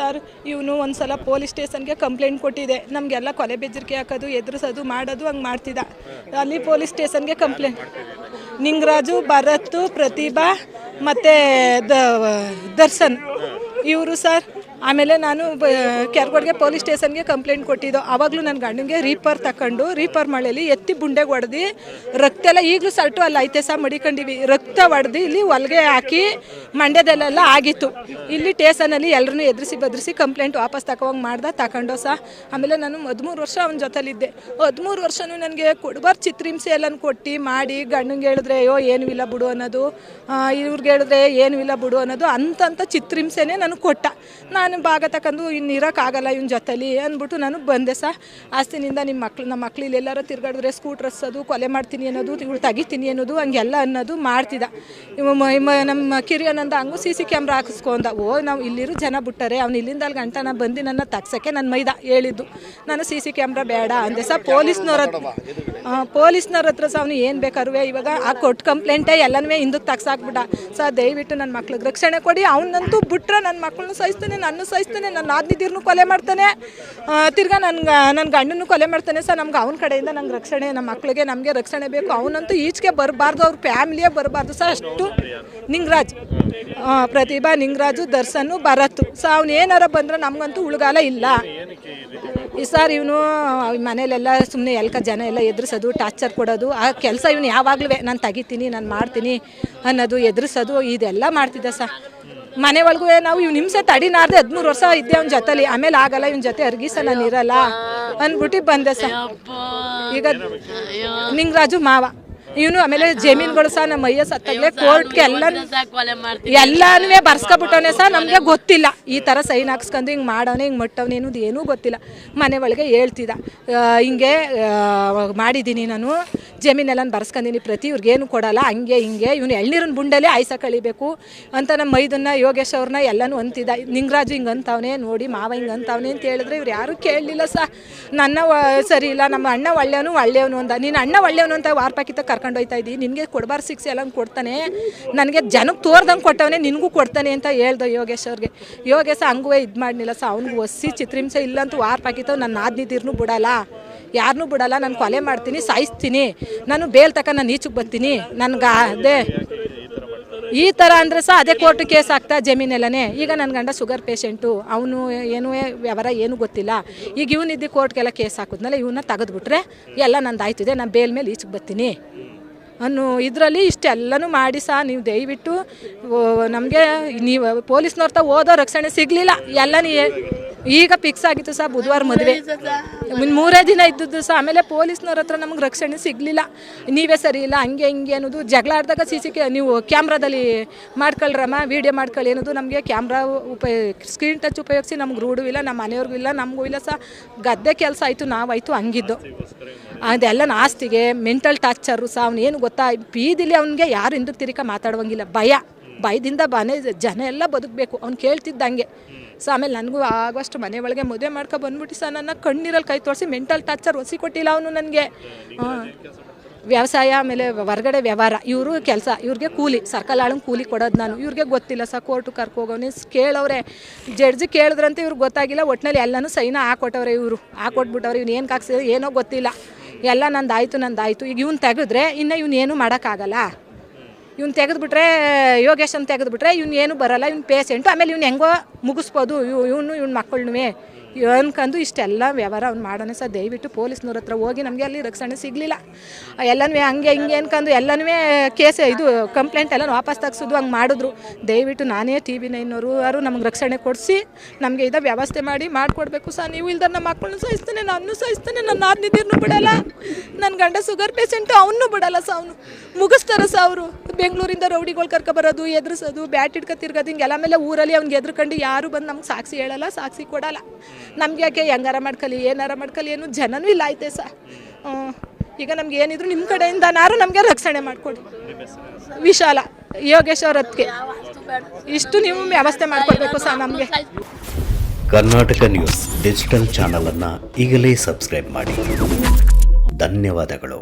Sir, ಇವನು ಒಂದ್ಸಲ police ಸ್ಟೇಷನ್ಗೆ ಕಂಪ್ಲೇಂಟ್ ಕೊಟ್ಟಿದೆ. ನಮಗೆಲ್ಲ ಕೊಲೆ ಬೆದರಿಕೆ ಹಾಕೋದು, ಎದುರಿಸೋದು, ಮಾಡೋದು ಹಂಗೆ ಮಾಡ್ತಿದ್ದ. ಅಲ್ಲಿ ಪೊಲೀಸ್ ಸ್ಟೇಷನ್ಗೆ ಕಂಪ್ಲೇಂಟ್. ನಿಂಗರಾಜು, ಭರತ್, ಪ್ರತಿಭಾ ಮತ್ತು ದರ್ಶನ್. ಇವರು ಸರ್ ಆಮೇಲೆ ನಾನು ಕೆರ್ಗೋಡ್ಗೆ ಪೊಲೀಸ್ ಸ್ಟೇಷನ್ಗೆ ಕಂಪ್ಲೇಂಟ್ ಕೊಟ್ಟಿದ್ದು. ಆವಾಗಲೂ ನನ್ನ ಗಂಡನಿಗೆ ರೀಪರ್ ತಗೊಂಡು ರೀಪರ್ ಮಳೆಯಲ್ಲಿ ಎತ್ತಿ ಬುಂಡೆಗೆ ಹೊಡೆದು ರಕ್ತ ಎಲ್ಲ ಈಗಲೂ ಸರ್ಟು ಅಲ್ಲಿ ಐತೆ ಸಹ ಮಡಿಕೊಂಡಿವಿ. ರಕ್ತ ಹೊಡೆದು ಇಲ್ಲಿ ಹೊಲಿಗೆ ಹಾಕಿ ಮಂಡ್ಯದಲ್ಲೆಲ್ಲ ಆಗಿತ್ತು. ಇಲ್ಲಿ ಸ್ಟೇಷನಲ್ಲಿ ಎಲ್ಲರನ್ನೂ ಎದುರಿಸಿ ಬದ್ರಿಸಿ ಕಂಪ್ಲೇಂಟ್ ವಾಪಸ್ ತಗೋಂಗೆ ಮಾಡ್ದೆ ತಗೊಂಡು ಸಹ ಆಮೇಲೆ ನಾನು ಹದಿಮೂರು ವರ್ಷ ಅವನ ಜೊತೆಲಿದ್ದೆ. ಹದಿಮೂರು ವರ್ಷವೂ ನನಗೆ ಕೊಡ್ಬಾರ್ದು ಚಿತ್ರಹಿಂಸೆ ಎಲ್ಲನೂ ಕೊಟ್ಟು ಮಾಡಿ, ಗಂಡನಿಗೆ ಹೇಳಿದ್ರೆ, ಅಯ್ಯೋ, ಏನೂ ಇಲ್ಲ ಬಿಡು ಅನ್ನೋದು ಇವ್ರಿಗೆ ಹೇಳಿದ್ರೆ ಏನೂ ಇಲ್ಲ ಬಿಡು ಅನ್ನೋದು ಅಂತಂತ ಚಿತ್ರಹಿಂಸೆನೇ ನನಗೆ ಕೊಟ್ಟ. ನಾನು ಭಾಗ ತಕ್ಕಂದು ಇನ್ನು ಇರೋಕ್ಕಾಗಲ್ಲ, ಇವ್ನ ಜೊತೆಲಿ ಅಂದ್ಬಿಟ್ಟು ನಾನು ಬಂದೆ ಸಹ ಆಸ್ತಿನಿಂದ ನಿಮ್ಮ ಮಕ್ಳು ನಮ್ಮ ಮಕ್ಳು ಇಲ್ಲಿ ಎಲ್ಲಾರು ತಿರ್ಗಾಡಿದ್ರೆ ಸ್ಕೂಟ್ರ್ ಹಸೋದು ಕೊಲೆ ಮಾಡ್ತೀನಿ ಅನ್ನೋದು, ಇವಳು ತೆಗಿತೀನಿ ಅನ್ನೋದು, ಹಂಗೆಲ್ಲ ಅನ್ನೋದು ಮಾಡ್ತಿದ್ದ. ಇವ ನಮ್ಮ ಕಿರಿಯನಂದ ಹಂಗೂ ಸಿ ಸಿ ಕ್ಯಾಮ್ರಾ ಹಾಕಿಸ್ಕೊಂಡ. ಓ, ನಾವು ಇಲ್ಲಿರೋ ಜನ ಬಿಟ್ಟರೆ ಅವ್ನು ಇಲ್ಲಿಂದ ಅಲ್ಲಿ ಗಂಟ ನಾನು ಬಂದು ನನ್ನ ತಗ್ಸೋಕ್ಕೆ ನನ್ನ ಮೈದ ಹೇಳಿದ್ದು. ನಾನು ಸಿ ಸಿ ಕ್ಯಾಮ್ರಾ ಬೇಡ ಅಂದೆ ಸಹ ಪೊಲೀಸ್ನವ್ರ ಪೊಲೀಸ್ನವ್ರ ಹತ್ರ ಸಹ ಅವನು ಏನು ಬೇಕಾದ್ರೂ ಇವಾಗ ಆ ಕೊಟ್ಟು ಕಂಪ್ಲೇಂಟೇ ಎಲ್ಲನೂ ಹಿಂದಕ್ಕೆ ತಗ್ಸಾಕ್ಬಿಟ್ಟ. ಸರ್ ದಯವಿಟ್ಟು ನನ್ನ ಮಕ್ಳಿಗೆ ರಕ್ಷಣೆ ಕೊಡಿ, ಅವನಂತೂ ಬಿಟ್ರೆ ನನ್ನ ಮಕ್ಕಳನ್ನ ಸಹಿಸ್ತಾನೆ ನನ್ನ ಸಹಿಸ್ತಾನೆ, ನನ್ನ ಆದ್ನಿದಿರ್ನು ಕೊಲೆ ಮಾಡ್ತಾನೆ. ತಿರ್ಗಾ ನನ್ಗೆ ನನ್ನ ಗಂಡನ್ನು ಕೊಲೆ ಮಾಡ್ತಾನೆ. ಸರ್, ನಮ್ಗೆ ಅವನ ಕಡೆಯಿಂದ ನಂಗೆ ರಕ್ಷಣೆ ನಮ್ಮ ಮಕ್ಳಿಗೆ ನಮಗೆ ರಕ್ಷಣೆ ಬೇಕು. ಅವನಂತೂ ಈಚೆಗೆ ಬರಬಾರ್ದು, ಅವ್ರ ಫ್ಯಾಮಿಲಿಯೇ ಬರಬಾರ್ದು. ಸರ್, ಅಷ್ಟು ನಿಂಗರಾಜ್ ಪ್ರತಿಭಾ ನಿಂಗರಾಜು, ದರ್ಶನು, ಭರತ್. ಸೊ ಅವ್ನು ಏನಾರ ಬಂದ್ರೆ ನಮಗಂತೂ ಉಳ್ಗಾಲ ಇಲ್ಲ. ಈ ಸರ್, ಇವನು ಮನೇಲೆಲ್ಲ ಸುಮ್ಮನೆ ಎಲ್ಕ ಜನ ಎಲ್ಲ ಎದುರಿಸೋದು, ಟಾರ್ಚರ್ ಕೊಡೋದು. ಆ ಕೆಲಸ ಇವನು ಯಾವಾಗಲೂ ನಾನು ತೆಗಿತೀನಿ, ನಾನು ಮಾಡ್ತೀನಿ ಅನ್ನೋದು ಎದುರಿಸೋದು, ಇದೆಲ್ಲ ಮಾಡ್ತಿದ್ದೆ ಸರ್. ಮನೆ ಒಳಗೂ ನಾವು ಇವ್ನ ಹಿಂಸೆ ತಡಿನಾರ್ದೆ ಹದಿಮೂರು ವರ್ಷ ಇದ್ದೆ ಅವ್ನ ಜೊತೆಲಿ ಆಮೇಲೆ ಆಗಲ್ಲ ಇವನ್ ಜೊತೆ ಅರ್ಗಿಸ ನಾನು ಇರಲ್ಲ ಅಂದ್ಬಿಟ್ಟು ಬಂದೆ ಸರ್. ಈಗ ನಿಂಗರಾಜು ಮಾವ. ಇವನು ಆಮೇಲೆ ಜಮೀನುಗಳು ಸಹ ನಮ್ಮ ಅಯ್ಯ ಸತ್ತಾಗಲೇ ಕೋರ್ಟ್ಗೆ ಎಲ್ಲ ಎಲ್ಲಾನು ಬರ್ಸ್ಕೊಬಿಟ್ಟವನೇ ಸಹ ನಮಗೆ ಗೊತ್ತಿಲ್ಲ. ಈ ಥರ ಸೈನ್ ಹಾಕ್ಸ್ಕೊಂಡು ಹಿಂಗೆ ಮಾಡವನೆ ಹಿಂಗೆ ಮಟ್ಟವನೆ ಅನ್ನೋದು ಏನೂ ಗೊತ್ತಿಲ್ಲ. ಮನೆ ಒಳಗೆ ಹೇಳ್ತಿದ್ದ. ಹಿಂಗೆ ಮಾಡಿದ್ದೀನಿ ನಾನು. ಜಮೀನೆಲ್ಲ ಬರ್ಸ್ಕೊಂಡಿನಿ ಪ್ರತಿ ಇವ್ರಿಗೇನು ಕೊಡಲ್ಲ ಹಂಗೆ ಹಿಂಗೆ. ಇವನು ಎಳ್ನೀರಿನ ಬುಂಡಲ್ಲೇ ಆಯ್ಸ ಕಳಿಬೇಕು ಅಂತ ನಮ್ಮ ಮೈದನ್ನ ಯೋಗೇಶ್ ಅವ್ರನ್ನ ಎಲ್ಲನೂ ಅಂತಿದ್ದ. ನಿಂಗರಾಜು ಹಿಂಗೆ ಅಂತವನೆ ನೋಡಿ ಮಾವ ಹಿಂಗೆ ಅಂತವನೆ ಅಂತ ಹೇಳಿದ್ರೆ ಇವ್ರು ಯಾರೂ ಕೇಳಲಿಲ್ಲ ಸರ್ ನನ್ನ ಸರಿ ಇಲ್ಲ ನಮ್ಮ ಅಣ್ಣ ಒಳ್ಳೆಯವನು ಒಳ್ಳೆಯವನು ಅಂತ. ನೀನು ಅಣ್ಣ ಒಳ್ಳೆಯವನು ಅಂತ ವಾರ್ಪಾಕಿತ ಕರ್ಕೊಂಡು ಹೋಯ್ತಾ ಇದ್ದೀವಿ ನಿನಗೆ ಕೊಡಬಾರ ಶಿಕ್ಷೆ ಎಲ್ಲ ಕೊಡ್ತಾನೆ. ನನಗೆ ಜನಕ್ಕೆ ತೋರ್ದಂಗೆ ಕೊಟ್ಟವನೇ ನಿನಗೂ ಕೊಡ್ತಾನೆ ಅಂತ ಹೇಳ್ದೆ ಯೋಗೇಶ್ ಅವ್ರಿಗೆ. ಯೋಗೇಶ ಹಂಗೂ ಇದು ಮಾಡಲಿಲ್ಲ ಸ, ಅವ್ನಿಗೆ ಒಸಿ ಚಿತ್ರಹಿಂಸೆ ಇಲ್ಲಂತೂ ವಾರ್ಪಾಕಿತ್ತು ನನ್ನ ಆದ್ನಿದಿರ್ನು ಬಿಡಲ್ಲ. ಯಾರನ್ನೂ ಬಿಡಲ್ಲ. ನಾನು ಕೊಲೆ ಮಾಡ್ತೀನಿ, ಸಾಯಿಸ್ತೀನಿ. ನಾನು ಬೇಲ್ ತಕ ನಾನು ಈಚಿಗೆ ಬರ್ತೀನಿ ನನ್ಗೆ ಅದೇ ಈ ಥರ ಅಂದರೆ ಸಹ ಅದೇ ಕೋರ್ಟ್ ಕೇಸ್ ಆಗ್ತಾ ಜಮೀನೆಲ್ಲನೇ. ಈಗ ನನ್ನ ಗಂಡ ಶುಗರ್ ಪೇಷೆಂಟು. ಅವನು ಏನೂ ವ್ಯವಹಾರ ಏನೂ ಗೊತ್ತಿಲ್ಲ. ಈಗ ಇವನಿದ್ದು ಕೋರ್ಟ್ಗೆಲ್ಲ ಕೇಸ್ ಹಾಕಿದ್ಮೇಲೆ ಇವನ್ನ ತೆಗೆದ್ಬಿಟ್ರೆ ಎಲ್ಲ ನಂದು ಆಯ್ತಿದೆ ನಾನು ಬೇಲ್ ಮೇಲೆ ಈಚೆಗೆ ಬರ್ತೀನಿ. ಅನ್ನೋ ಇದರಲ್ಲಿ ಇಷ್ಟೆಲ್ಲನೂ ಮಾಡಿ ಸಹ ನೀವು ದಯವಿಟ್ಟು ನಮಗೆ ನೀವು ಪೊಲೀಸ್ನವ್ರ ತ ಓದೋ ರಕ್ಷಣೆ ಸಿಗಲಿಲ್ಲ. ಎಲ್ಲ ನೀ ಈಗ ಫಿಕ್ಸ್ ಆಗಿತ್ತು ಸಹ ಬುಧವಾರ ಮದುವೆ. ಮೂರೇ ದಿನ ಇದ್ದದ್ದು ಸಹ ಆಮೇಲೆ ಪೊಲೀಸ್ನವ್ರ ಹತ್ರ ನಮ್ಗೆ ರಕ್ಷಣೆ ಸಿಗಲಿಲ್ಲ. ನೀವೇ ಸರಿ ಇಲ್ಲ, ಹಂಗೆ, ಹಿಂಗೆ ಅನ್ನೋದು ಜಗಳ ಸಿ ಸಿ ಕ್ಯಾ ನೀವು ಕ್ಯಾಮ್ರಾದಲ್ಲಿ ಮಾಡ್ಕೊಳ್ರಮ್ಮ, ವಿಡಿಯೋ ಮಾಡ್ಕೊಳ್ಳಿ ಅನ್ನೋದು ನಮಗೆ ಕ್ಯಾಮ್ರಾ ಉಪಯೋಗ ಸ್ಕ್ರೀನ್ ಟಚ್ ಉಪಯೋಗಿಸಿ ನಮ್ಗೆ ರೂಢೂ ಇಲ್ಲ ನಮ್ಮ ಮನೆಯವ್ರಿಗೂ ಇಲ್ಲ, ನಮಗೂ ಇಲ್ಲ ಸಹ ಗದ್ದೆ ಕೆಲಸ ಆಯಿತು, ನಾವಾಯಿತು, ಹಂಗಿದ್ದು. ಅದೆಲ್ಲ ನಾಸ್ತಿಗೆ ಮೆಂಟಲ್ ಟಾರ್ಚರು ಸಹ ಅವನೇನು ಗೊತ್ತಾ, ಬೀದಿಲಿ ಅವನಿಗೆ ಯಾರು ಹಿಂದಕ್ಕೆ ತಿರ್ಕ ಮಾತಾಡುವಂಗಿಲ್ಲ, ಭಯ. ಭಯದಿಂದ ಬಾನೇ ಜನ ಎಲ್ಲ ಬದುಕಬೇಕು, ಅವ್ನು ಕೇಳ್ತಿದ್ದಂಗೆ. ಸೊ ಆಮೇಲೆ ನನಗೂ ಆಗುವಷ್ಟು ಮನೆ ಒಳಗೆ ಮದುವೆ ಮಾಡ್ಕೊ ಬಂದ್ಬಿಟ್ಟು ಸರ್ ನನ್ನ ಕಣ್ಣೀರಲ್ಲಿ ಕೈ ತೋರಿಸಿ ಮೆಂಟಲ್ ಟಾರ್ಚರ್ ಒಸಿ ಕೊಟ್ಟಿಲ್ಲ ಅವನು ನನಗೆ. ವ್ಯವಸಾಯ ಆಮೇಲೆ ಹೊರಗಡೆ ವ್ಯವಹಾರ ಇವರು ಕೆಲಸ ಇವ್ರಿಗೆ ಕೂಲಿ ಸರ್ಕಲ್ ಆಳಂಗೆ ಕೂಲಿ ಕೊಡೋದು ನಾನು. ಇವ್ರಿಗೆ ಗೊತ್ತಿಲ್ಲ ಸರ್ ಕೋರ್ಟು ಕರ್ಕೋಗವನೆ ಕೇಳವ್ರೆ ಜಡ್ಜಿ ಕೇಳಿದ್ರಂತೆ ಇವ್ರಿಗೆ ಗೊತ್ತಾಗಿಲ್ಲ. ಒಟ್ಟಿನಲ್ಲಿ ಎಲ್ಲನೂ ಸೈನ ಹಾಕೊಟ್ಟವ್ರೆ ಇವರು. ಹಾಕೊಟ್ಬಿಟ್ಟವ್ರೆ ಇವ್ನು ಏನು ಕಾಕ್ಸಿದ್ರೆ ಏನೋ ಗೊತ್ತಿಲ್ಲ. ಎಲ್ಲ ನಂದಾಯಿತು ನಂದಾಯಿತು. ಈಗ ಇವ್ನು ತೆಗೆದ್ರೆ ಇನ್ನು ಇವನೇನು ಮಾಡೋಕ್ಕಾಗಲ್ಲ. ಇವ್ನು ತೆಗೆದ್ಬಿಟ್ರೆ, ಯೋಗೇಶನ್ ತೆಗೆದ್ಬಿಟ್ರೆ, ಇವ್ನು ಏನು ಬರಲ್ಲ, ಇವ್ನು ಪೇಷೆಂಟು ಆಮೇಲೆ ಇವ್ನು ಹೆಂಗೋ ಮುಗಿಸ್ಬೋದು, ಇವ್ ಇವನು, ಇವ್ನ ಮಕ್ಕಳನ್ನೇ ಅನ್ಕೊಂಡು ಇಷ್ಟೆಲ್ಲ ವ್ಯವಹಾರ ಅವ್ನು ಮಾಡೋಣ ಸರ್, ದಯವಿಟ್ಟು ಪೊಲೀಸ್ನವ್ರ ಹತ್ರ ಹೋಗಿ ನಮಗೆ ಅಲ್ಲಿ ರಕ್ಷಣೆ ಸಿಗಲಿಲ್ಲ. ಎಲ್ಲನೂ ಹಂಗೆ ಹಿಂಗೆ ಅನ್ಕೊಂಡು ಎಲ್ಲನೂ ಕೇಸ್ ಇದು ಕಂಪ್ಲೇಂಟ್ ಎಲ್ಲ ವಾಪಸ್ ತೆಗ್ಸೋದು ಹಂಗೆ ಮಾಡಿದ್ರು. ದಯವಿಟ್ಟು ನಾನೇ ಟಿ ವಿ ನೈನವರು ಯಾರು ನಮ್ಗೆ ರಕ್ಷಣೆ ಕೊಡಿಸಿ, ನಮಗೆ ಇದ ವ್ಯವಸ್ಥೆ ಮಾಡಿ ಮಾಡಿಕೊಡ್ಬೇಕು ಸರ್. ನೀವು ಇಲ್ದ ನಮ್ಮ ಮಕ್ಕಳನ್ನು ಸಹಿಸ್ತಾನೆ ನಾನು ಸಹಿಸ್ತಾನೆ, ನನ್ನ ಆದ್ನಿದ್ದೀರ್ನು ಬಿಡಲ್ಲ. ನನ್ನ ಗಂಡ ಶುಗರ್ ಪೇಷೆಂಟು ಅವನು ಬಿಡಲ್ಲ ಸರ್ ಅವನು. ಮುಗಿಸ್ತಾರೆ ಸರ್ ಅವರು. ಬೆಂಗಳೂರಿಂದ ರೌಡಿಗಳು ಕರ್ಕೊಬರೋದು ಎದುರಿಸೋದು, ಬ್ಯಾಟ್ ಇಟ್ಕೊ ತಿರ್ಗೋದು, ಹಿಂಗೆಲ್ಲ ಮೇಲೆ ಊರಲ್ಲಿ ಅವ್ನಿಗೆ ಎದ್ರುಕೊಂಡು ಯಾರು ಬಂದು ನಮ್ಗೆ ಸಾಕ್ಷಿ ಹೇಳಲ್ಲ ಸಾಕ್ಷಿ ಕೊಡಲ್ಲ. ನಮ್ಗೆ ಯಾಕೆ ಹೆಂಗಾರ ಮಾಡ್ಕಲಿ, ಏನಾರ ಮಾಡ್ಕಲಿ ಏನು ಜನನೂ ಇಲ್ಲ ಐತೆ ಸರ್. ಈಗ ನಮ್ಗೆ ಏನಿದ್ರು ನಿಮ್ಮ ಕಡೆಯಿಂದನಾರು ನಮಗೆ ರಕ್ಷಣೆ ಮಾಡಿಕೊಡಿ. ವಿಶಾಲ, ಯೋಗೇಶ್ ಅವರತ್ಗೆ ಇಷ್ಟು ನೀವು ವ್ಯವಸ್ಥೆ ಮಾಡಿಕೊಡ್ಬೇಕು ಸರ್ ನಮಗೆ. ಕರ್ನಾಟಕ ನ್ಯೂಸ್ ಡಿಜಿಟಲ್ ಚಾನಲನ್ನು ಈಗಲೇ ಸಬ್ಸ್ಕ್ರೈಬ್ ಮಾಡಿ. ಧನ್ಯವಾದಗಳು.